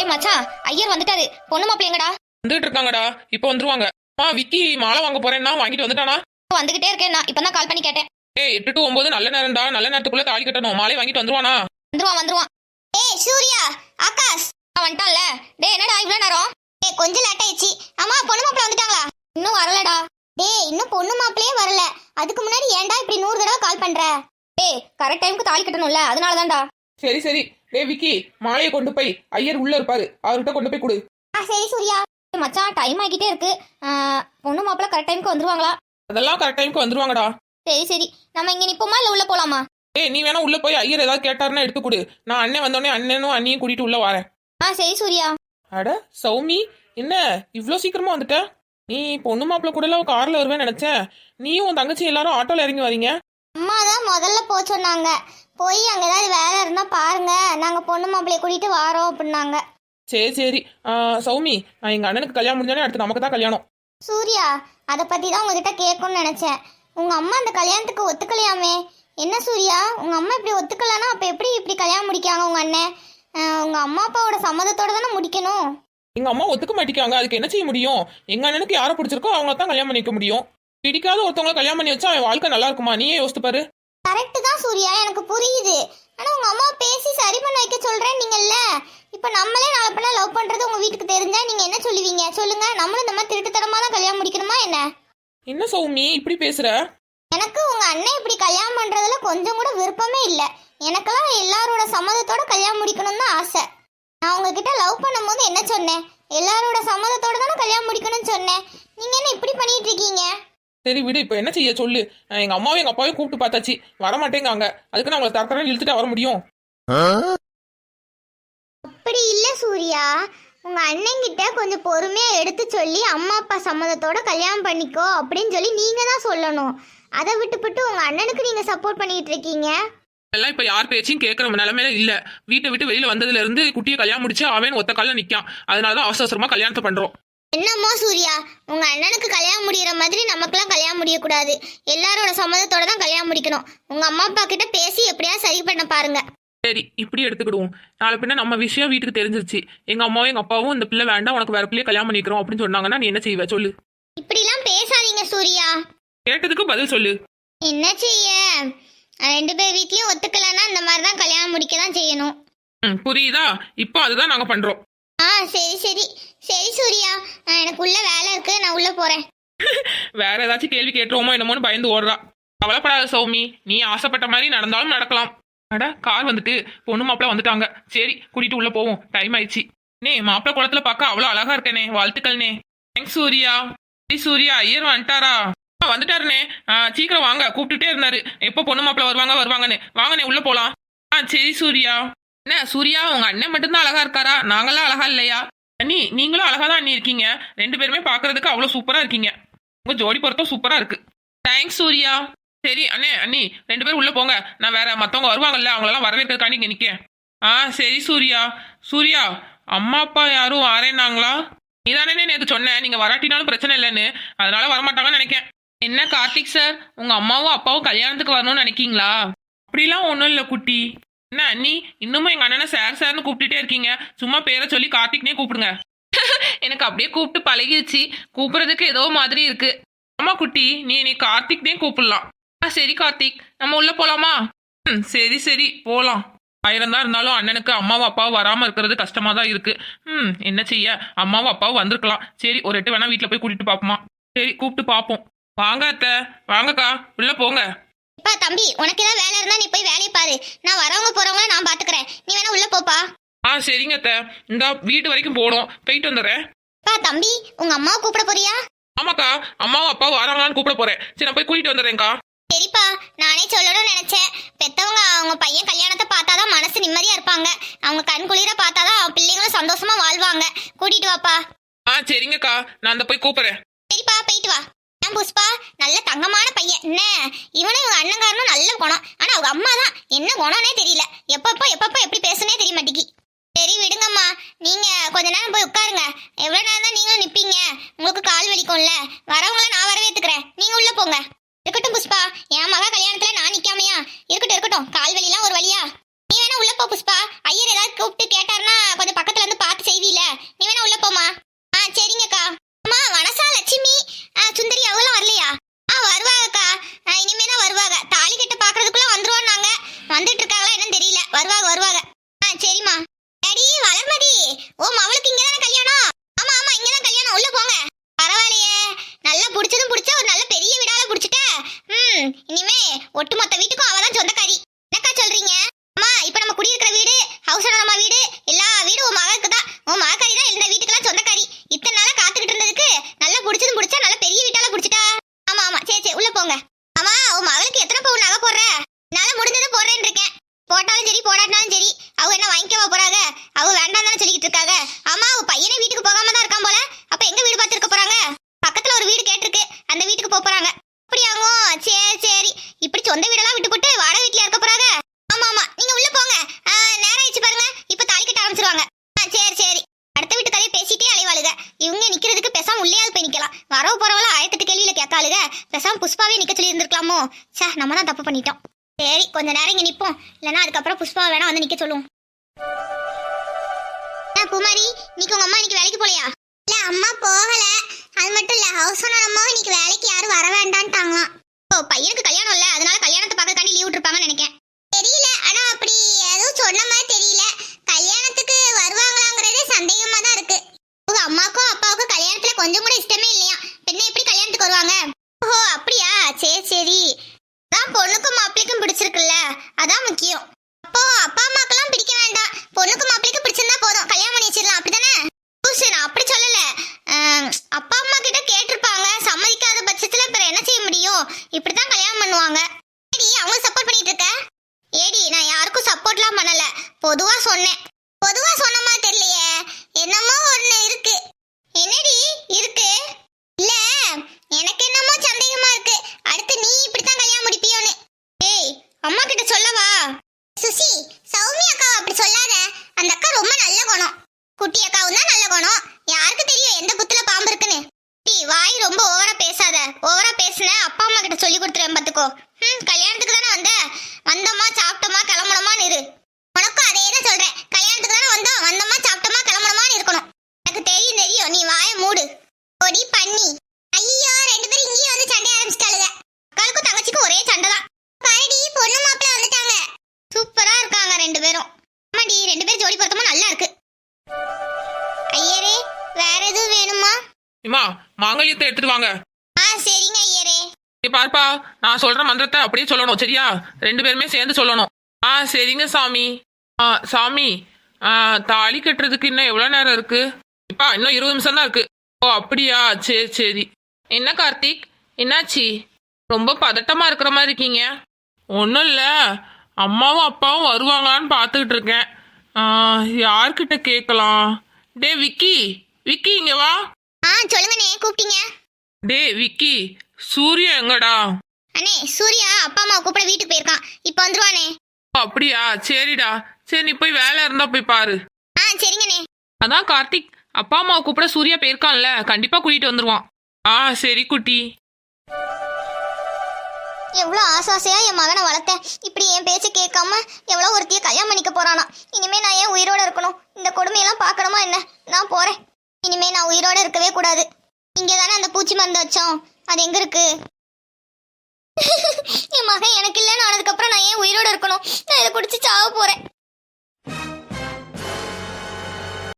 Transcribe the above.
ஏய் மச்சான் ஐயர் வந்துட்டாரு. பொண்ணு மாப்பிள்ளைங்கடா வந்துட்டு இருக்காங்கடா. இப்போ வந்துருவாங்க. ஆ விக்கி மாலை வாங்க போறேன்னா வாங்கிட்டு வந்துட்டானா? வந்துகிட்டே இருக்கேன். நான் இப்பதான் கால் பண்ணி கேட்டேன். ஏய் எட்டு டு ஒன்பது நல்ல நேரம்டா. நல்ல நேரத்துக்குள்ள தாலி கட்டணும். மாலை வாங்கிட்டு வந்துருவானா? வந்துருவான் வந்துருவான். ஏய் சூர்யா ஆகாஷ். வந்துட்டான்ல. டேய் என்னடா இவ்வளவு நேரம்? ஏய் கொஞ்சம் லேட் ஆயிடுச்சு. அம்மா பொண்ணு மாப்பிள்ளை வந்துட்டாங்களா? இன்னும் வரலடா. டேய் இன்னும் பொண்ணு மாப்பிளையே வரல. அதுக்கு முன்னாடி ஏன்டா இப்படி நூறு தடவை கால் பண்ற? டேய் கரெக்ட் டைமுக்கு தாலி கட்டணும்ல. அதனால தான்டா சரி சரி. டேய் விக்கி மாலையை கொண்டு போய் ஐயர் உள்ள இருப்பாரு. அவர்கிட்ட கொண்டு போய் கொடு. ஆ சரி சூர்யா. மச்சான் டைம் ஆகிட்டே இருக்கு. பொண்ணு மாப்பிள்ளை கரெக்ட் டைமுக்கு வந்துருவாங்களா? அதெல்லாம் கரெக்ட் டைமுக்கு வந்துருவாங்கடா. சரி சரி. நம்ம இங்க நிப்போமா இல்ல உள்ள போலாமா? ஏய் நீ வேணா உள்ள போய் ஐயர் ஏதாவது கேட்டாருன்னா எடுத்து கொடு. நான் அண்ணன் வந்தோடனே அண்ணனும் அண்ணியும் கூட்டிட்டு உள்ள வரேன். ஆ சரி சூர்யா. அட சௌமி என்ன இவ்ளோ சீக்கிரமா வந்துட்ட? நீ பொண்ணு மாப்பிள்ள கூட கார்ல வருவேன்னு நினைச்சேன். நீயும் உன் தங்கச்சி எல்லாரும் ஆட்டோல இறங்கி வரீங்க. அம்மா தான் முதல்ல போக சொன்னாங்க. போய் அங்க ஏதாவது வேலை இருந்தா பாருங்க. நாங்க பொண்ணு மாப்பிள்ளைய கூட்டிட்டு வாரோம் அப்படின்னாங்க. சரி சரி. ஆ, சௌமி நான் எங்க அண்ணனுக்கு கல்யாணம் முடிஞ்சோடனே அடுத்து நமக்கு தான் கல்யாணம். சூர்யா அதை பத்தி தான் உங்ககிட்ட கேட்கணும்னு நினைச்சேன். உங்க அம்மா அந்த கல்யாணத்துக்கு ஒத்துக்கலையாமே. என்ன சூர்யா? உங்க அம்மா இப்படி ஒத்துக்கலனா அப்ப எப்படி இப்படி கல்யாணம் முடிக்காங்க உங்க அண்ணன்? அஹ், உங்க அம்மா அப்பாவோட சம்மதத்தோட தானே முடிக்கணும்? எங்க அம்மா ஒத்துக்க மாட்டேங்காங்க அதுக்கு என்ன செய்ய முடியும்? எங்க அண்ணனுக்கு யாரை பிடிச்சிருக்கோ அவங்கள தான் கல்யாணம் பண்ணிக்க முடியும். பிடிக்காத ஒருத்தவங்க கல்யாணம் பண்ணி வச்சா அவன் வாழ்க்கை நல்லா இருக்குமா? நீயே யோசித்து பாரு. கரெக்ட் தான் சூர்யா. எனக்கு புரியுது. ஆனா உங்க அம்மா பேசி சரி பண்ண வைக்க சொல்றேன் நீங்கல்ல இப்ப நம்மளே நாளை பின்ன லவ் பண்றது உங்க வீட்டுக்கு தெரிஞ்சா நீங்க என்ன சொல்லுவீங்க? சொல்லுங்க. நம்மளும் இந்த மாதிரி திருட்டுத்தனமா தான் கல்யாணம் முடிக்கணுமா என்ன? என்ன சௌமி இப்படி பேசுற? எனக்கு உங்க அண்ணன் இப்படி கல்யாணம் பண்றதுல கொஞ்சம் கூட விருப்பமே இல்ல. எனக்கெல்லாம் எல்லாரோட சம்மதத்தோட கல்யாணம் முடிக்கணும்னு தான் ஆசை. நான் உங்ககிட்ட லவ் பண்ணும்போது என்ன சொன்னேன்? எல்லாரோட சம்மதத்தோட தானே கல்யாணம் முடிக்கணும்னு சொன்னேன். நீங்க என்ன இப்படி பண்ணிட்டு இருக்கீங்க? சரி விடு இப்போ என்ன செய்ய சொல்லு. எங்க அம்மாவும் எங்க அப்பாவையும் கூப்பிட்டு பார்த்தாச்சு. வர மாட்டேங்காங்க அதுக்கு நான் உங்களை தரத்தரம் இழுத்துட்டு வர முடியும். அப்படி இல்ல சூர்யா. உங்க அண்ணன் கிட்ட கொஞ்சம் பொறுமையா எடுத்து சொல்லி அம்மா அப்பா சம்மதத்தோட கல்யாணம் பண்ணிக்கோ அப்படின்னு சொல்லி நீங்க தான் சொல்லணும். அதை விட்டுவிட்டு உங்க அண்ணனுக்கு நீங்க சப்போர்ட் பண்ணிட்டு இருக்கீங்க? எல்லாம் இப்ப யார் பேச்சையும் கேட்கற நிலைமையில இல்ல. வீட்டை விட்டு வெளியில வந்ததுல இருந்து குட்டியை கல்யாணம் முடிச்சு அவன் ஒத்த காலில் நிக்கான். அதனாலதான் அவசர அவசரமா கல்யாணத்தை பண்றோம். என்னம்மா சூர்யா? உங்க அண்ணனுக்கு கல்யாணம் முடியற மாதிரி நமக்கெல்லாம் கல்யாணம் முடியக்கூடாது. எல்லாரோட சம்மதத்தோட தான் கல்யாணம் முடிக்கணும். உங்க அம்மா அப்பா கிட்ட பேசி எப்படியா சரி பண்ண பாருங்க. சரி இப்படி எடுத்துக்கிடுவோம். நாளை பின்ன நம்ம விஷயம் வீட்டுக்கு தெரிஞ்சிருச்சு. எங்க அம்மாவும் எங்க அப்பாவும் இந்த பிள்ளை வேண்டாம் உனக்கு வேற பிள்ளைய கல்யாணம் பண்ணிக்கிறோம் அப்படின்னு சொன்னாங்கன்னா நீ என்ன செய்வ? சொல்லு. இப்படிலாம் பேசாதீங்க சூர்யா. கேட்டதுக்கு பதில் சொல்லு. என்ன செய்ய? ரெண்டு பேர் வீட்லயும் ஒத்துக்கலன்னா இந்த மாதிரி தான் கல்யாணம் முடிக்க தான் செய்யணும். ம், புரியுதா? இப்போ அதுதான் நாங்க பண்றோம். ஆ சரி சரி. சரி சூர்யா நான் எனக்கு உள்ள வேலை இருக்கு நான் உள்ள போறேன். வேற ஏதாச்சும் கேள்வி கேட்டுருவோமோ என்னமோன்னு பயந்து ஓடுறா. கவலைப்படாத சௌமி நீ ஆசைப்பட்ட மாதிரி நடந்தாலும் நடக்கலாம். அட கார் வந்துட்டு பொண்ணு மாப்பிள்ள வந்துட்டாங்க. சரி கூட்டிட்டு உள்ள போவோம். டைம் ஆயிடுச்சு. நே மாப்பிள்ள குளத்துல பார்க்க அவ்வளோ அழகா இருக்கேனே. வாழ்த்துக்கள்னே தேங்க்ஸ் சூர்யா. சரி சூர்யா ஐயர் வந்துட்டாரா? வந்துட்டாருனே சீக்கிரம் வாங்க. கூப்பிட்டுட்டே இருந்தாரு. எப்போ பொண்ணு மாப்பிள்ள வருவாங்க வருவாங்கன்னு. வாங்கண்ணே உள்ள போலாம். ஆ சரி சூர்யா. என்ன சூர்யா உங்க அண்ணன் மட்டும்தான் அழகா இருக்காரா? நாங்களாம் அழகா இல்லையா? அண்ணி நீங்களும் அழகா தான் அண்ணி இருக்கீங்க. ரெண்டு பேருமே பாக்குறதுக்கு அவ்வளவு சூப்பரா இருக்கீங்க. உங்க ஜோடி பொருத்தம் சூப்பரா இருக்கு. தேங்க்ஸ் சூர்யா. சரி அண்ணே அண்ணி ரெண்டு பேரும் உள்ள போங்க. நான் வேற மத்தவங்க வருவாங்கல்ல அவங்களெல்லாம் வரவேற்கிறதுக்காண்டி இங்க நிக்கேன். ஆ சரி சூர்யா. சூர்யா அம்மா அப்பா யாரும் வரேனாங்களா நீதானே நேற்று சொன்னேன் நீங்க வராட்டினாலும் பிரச்சனை இல்லைன்னு. அதனால வரமாட்டாங்கன்னு நினைக்கேன். என்ன கார்த்திக் சார் உங்க அம்மாவும் அப்பாவும் கல்யாணத்துக்கு வரணும்னு நினைக்கீங்களா? அப்படிலாம் ஒன்றும் இல்லை குட்டி. என்ன அண்ணி? இன்னுமும் எங்க அண்ணனை சார் சார்னு கூப்பிட்டுட்டே இருக்கீங்க. சும்மா பேரை சொல்லி கார்த்திக்னே கூப்பிடுங்க. எனக்கு அப்படியே கூப்பிட்டு பழகிடுச்சு கூப்பிடுறதுக்கு ஏதோ மாதிரி இருக்கு. ஆமா குட்டி நீ நீ கார்த்திக்னே கூப்பிடலாம். ஆ சரி கார்த்திக். நம்ம உள்ள போலாமா? ம் சரி சரி போலாம். ஆயிரம் தான் இருந்தாலும் அண்ணனுக்கு அம்மாவும் அப்பாவும் வராம இருக்கிறது கஷ்டமா தான் இருக்கு. ம் என்ன செய்ய? அம்மாவும் அப்பாவும் வந்திருக்கலாம். சரி ஒரு எட்டு வேணா வீட்டுல போய் கூட்டிட்டு பாப்போமா. சரி கூப்பிட்டு பாப்போம். வாங்க அத்தை. வாங்கக்கா உள்ள போங்க. இப்பா தம்பி உனக்கு ஏதாவது வேலை இருந்தா நீ போய் வேலையை பாரு. நான் வரவங்க போறவங்கள நான் பாத்துக்கிறேன். நீ வேணா உள்ள போப்பா. ஆ சரிங்க அத்தை. இந்த வீட்டு வரைக்கும் போடும் போயிட்டு வந்துடுறேன். பா தம்பி உங்க அம்மாவை கூப்பிட போறியா? ஆமாக்கா அம்மாவும் அப்பாவும் வராங்களான்னு கூப்பிட போறேன். சரி நான் போய் கூட்டிட்டு வந்துடுறேன்க்கா. சரிப்பா நானே சொல்லணும்னு நினைச்சேன். பெத்தவங்க அவங்க பையன் கல்யாணத்தை பார்த்தாதான் மனசு நிம்மதியா இருப்பாங்க. அவங்க கண் குளிர பார்த்தாதான் அவங்க பிள்ளைங்களும் சந்தோஷமா வாழ்வாங்க. கூட்டிட்டு வாப்பா. ஆ சரிங்கக்கா. நான் அந்த போய் கூப்பிடுறேன். சரிப்பா போயிட்டு வா. புஷ்பா? நல்ல தங்கமான பையன். என்ன? இவனும் இவங்க அண்ணங்காரனும் நல்ல குணம். ஆனா அவங்க அம்மா தான். என்ன குணம்னே தெரியல. எப்பப்போ எப்பப்போ எப்படி பேசுனே தெரிய மாட்டேங்கி. சரி விடுங்கம்மா. நீங்க கொஞ்ச நேரம் போய் உட்காருங்க. எவ்வளவு நேரம் தான் நீங்களும் நிப்பீங்க? உங்களுக்கு கால் வலிக்கும்ல. வரவங்கள நான் வரவேத்துக்கிறேன். நீங்க உள்ள போங்க. இருக்கட்டும் புஷ்பா. என் மகா கல்யாணத்துல நான் நிக்காமையா? இருக்கட்டும் இருக்கட்டும். கால் வலிலாம் ஒரு வழியா. நீ வேணா உள்ள போ புஷ்பா. ஐயர் ஏதாவது கூப்பிட்டு கேட்டாருன்னா கொஞ்சம் பக்கத்துல இருந்து பார்த்து செய்தியில நீ வேணால் உள்ளே போமா ஆ சரிங்கக்கா. கல்யாணம் பிடிச்ச ஒரு நல்ல பெரிய வீடால பிடிச்சிட்ட. ம் இனிமே ஒட்டுமொத்த வீட்டுக்கும் அவதான் சொந்தக்காரி. என்னக்கா சொல்றீங்க? அம்மா இப்போ நம்ம குடியிருக்கிற வீடு ஹவுஸ் ஓனரம்மா வீடு எல்லா வீடும் உன் மகளுக்கு தான். உன் மகக்காரி தான் இருந்த வீட்டுக்கெல்லாம் சொந்தக்காரி. இத்தனை நாளாக காத்துக்கிட்டு இருந்ததுக்கு நல்லா பிடிச்சதும் பிடிச்சா நல்லா பெரிய வீட்டால பிடிச்சிட்டா. ஆமா ஆமா சரி சரி உள்ள போங்க. அம்மா உன் மகளுக்கு எத்தனை பவுன் நகை போடுற? என்னால முடிஞ்சதை போடுறேன்னு இருக்கேன். போட்டாலும் சரி போடாட்டினாலும் சரி அவங்க என்ன வாங்கிக்கவா போறாங்க? அவங்க வேண்டாம் தானே சொல்லிக்கிட்டு இருக்காங்க. அம்மா அவ பையனே வீட்டுக்கு போகாம தான் இருக்கான் போல. அப்ப எங்க போட்டு வாடகை வீட்ல இருக்க போறாங்க. ஆமா ஆமா. நீங்க உள்ள போங்க. ஆ, நேரம் ஆயிடுச்சு பாருங்க இப்ப தாலி கட்ட ஆரம்பிச்சிருவாங்க. சரி சரி. அடுத்த வீட்டு கதையை பேசிட்டே அலைவாளுக. இவங்க நிக்கிறதுக்கு பேசாம உள்ளேயாவது போய் நிக்கலாம். வரவு போறவள ஆயிரத்தெட்டு கேள்வியில கேட்காளுக. பேசாம புஷ்பாவே நிக்க சொல்லி இருந்திருக்கலாமோ சே நம்ம தான் தப்பு பண்ணிட்டோம். சரி கொஞ்ச நேரம் இங்க நிப்போம். இல்லைன்னா அதுக்கப்புறம் புஷ்பா வேணா வந்து நிக்க சொல்லுவோம். குமாரி பூமாரி இன்னைக்கு உங்க அம்மா இன்னைக்கு வேலைக்கு போலையா? இல்ல அம்மா போகல. அது மட்டும் இல்ல ஹவுஸ் ஓனர் அம்மாவும் இன்னைக்கு வேலைக்கு யாரும் வர வேண்டான்ட்டாங்களாம். ஓ பையனுக்கு கல்யாணம் இல்ல அதனால கல்யாணத்தை பார்க்கறதுக்காண்டி லீவ் விட்டுருப்பாங்கன்னு நினைக்கேன் தெரியல ஆனா அப்படி எதுவும் சொன்ன மாதிரி தெரியல கல்யாணத்துக்கு வருவாங்களாங்கிறதே சந்தேகமா தான் இருக்கு உங்க அம்மாக்கும் அப்பாவுக்கும் கல்யாணத்துல கொஞ்சம் கூட இஷ்டமே இல்லையா பின்ன எப்படி கல்யாணத்துக்கு வருவாங்க ஓஹோ அப்படியா சரி சரி அதான் பொண்ணுக்கும் மாப்பிள்ளைக்கும் பிடிச்சிருக்குல்ல அதான் முக்கியம் அப்போ அப்பா அம்மாக்கெல்லாம் பிடிக்க வேண்டாம் பொண்ணுக்கும் மாப்பிள்ளைக்கும் பிடிச்சிருந்தா போதும் கல்யாணம் பண்ணி வச்சிடலாம் அப்படிதானே லூசு, நான் அப்படி சொல்லல அஹ், அப்பா அம்மா கிட்ட கேட்டிருப்பாங்க சம்மதிக்காத பட்சத்துல அப்புறம் என்ன செய்ய முடியும் இப்படித்தான் கல்யாணம் பண்ணுவாங்க ஏடி அவங்க சப்போர்ட் பண்ணிட்டு இருக்க ஏடி நான் யாருக்கும் சப்போர்ட்லாம் பண்ணல பொதுவா சொன்னேன் பொதுவா சொன்ன மாதிரி தெரியலையே என்னமோ ஒண்ணு இருக்கு என்னடி இருக்கு இல்ல எனக்கு என்னமோ சந்தேகமா இருக்கு அடுத்து நீ இப்படித்தான் கல்யாணம் முடிப்பியோன்னு ஏய் அம்மா கிட்ட சொல்லவா சுசி சௌமி அக்கா அப்படி சொல்லாத அந்த அக்கா ரொம்ப நல்ல குணம் குட்டி அக்காவும் தான் நல்ல குணம் யாருக்கு தெரியும் எந்த புத்துல பாம்பு இருக்குன்னு டீ வாய் ரொம்ப ஓவரா பேசாத. ஓவரா பேசுன அப்பா அம்மா கிட்ட சொல்லி கொடுத்துருவேன் பாத்துக்கோ. ம் கல்யாணத்துக்கு தானே வந்த? வந்தோமா சாப்பிட்டோமா கிளம்பணுமான்னு இரு. உனக்கும் அதே தான் சொல்றேன். கல்யாணத்துக்கு தானே வந்தோம். வந்தோமா சாப்பிட்டோமா கிளம்பணுமான்னு இருக்கணும். எனக்கு தெரியும் தெரியும். நீ வாயை மூடு. ஒடி பண்ணி. நான் சொல்ற மந்திரத்தை அப்படியே சொல்லணும் சரியா? ரெண்டு பேருமே சேர்ந்து சொல்லணும். ஆ சரிங்க சாமி. ஆ சாமி தாலி கட்டுறதுக்கு இன்னும் எவ்வளோ நேரம் இருக்கு? இப்பா இன்னும் இருபது நிமிஷம் தான் இருக்கு. ஓ அப்படியா? சரி சரி. என்ன கார்த்திக்? என்னாச்சு? ரொம்ப பதட்டமா இருக்கிற மாதிரி இருக்கீங்க. ஒன்றும் இல்லை. அம்மாவும் அப்பாவும் வருவாங்களான்னு பார்த்துக்கிட்டு இருக்கேன். யார்கிட்ட கேட்கலாம்? டே விக்கி. விக்கி இங்க வா. ஆ சொல்லுங்கண்ணே கூப்பிட்டீங்க. டே விக்கி. சூர்யா எங்கடா? அண்ணே சூர்யா அப்பா அம்மா கூப்பிட வீட்டுக்கு போயிருக்கான். இப்போ வந்துருவானே. அப்படியா? சரிடா. சரி நீ போய் வேலை இருந்தா போய் பாரு. ஆ சரிங்கண்ணே. அதான் கார்த்திக். அப்பா அம்மாவை கூப்பிட சூர்யா போயிருக்கான்ல. கண்டிப்பா கூட்டிட்டு வந்துருவான். ஆ சரி குட்டி. எவ்வளோ ஆசாசையா என் மகனை வளர்த்தேன். இப்படி என் பேச்சை கேட்காம எவ்வளோ ஒருத்திய கல்யாணம் பண்ணிக்க போறானா. இனிமே நான் ஏன் உயிரோட இருக்கணும்? இந்த கொடுமையெல்லாம் பார்க்கணுமா என்ன? நான் போறேன். இனிமே நான் உயிரோட இருக்கவே கூடாது. இங்கே தானே அந்த பூச்சி மருந்து வச்சோம் அது எங்க இருக்கு? என் மகன் எனக்கு இல்லைன்னு ஆனதுக்கப்புறம் நான் ஏன் உயிரோடு இருக்கணும்? நான் இதை குடிச்சு சாவ போகிறேன்